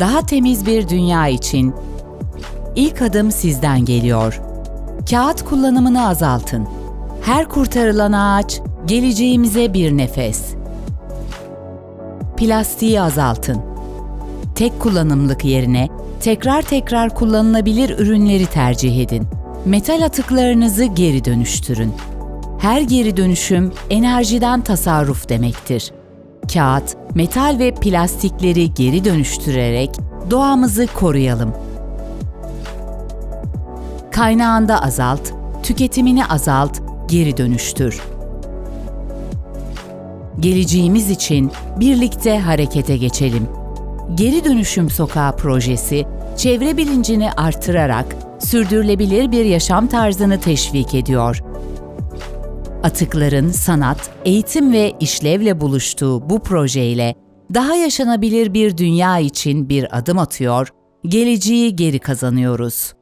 daha temiz bir dünya için ilk adım sizden geliyor. Kağıt kullanımını azaltın. Her kurtarılan ağaç geleceğimize bir nefes. Plastiği azaltın. Tek kullanımlık yerine tekrar tekrar kullanılabilir ürünleri tercih edin. Metal atıklarınızı geri dönüştürün. Her geri dönüşüm enerjiden tasarruf demektir. Kağıt, metal ve plastikleri geri dönüştürerek doğamızı koruyalım. Kaynağında azalt, tüketimini azalt, geri dönüştür. Geleceğimiz için birlikte harekete geçelim. Geri Dönüşüm Sokağı projesi, çevre bilincini artırarak sürdürülebilir bir yaşam tarzını teşvik ediyor. Atıkların sanat, eğitim ve işlevle buluştuğu bu projeyle daha yaşanabilir bir dünya için bir adım atıyor, geleceği geri kazanıyoruz.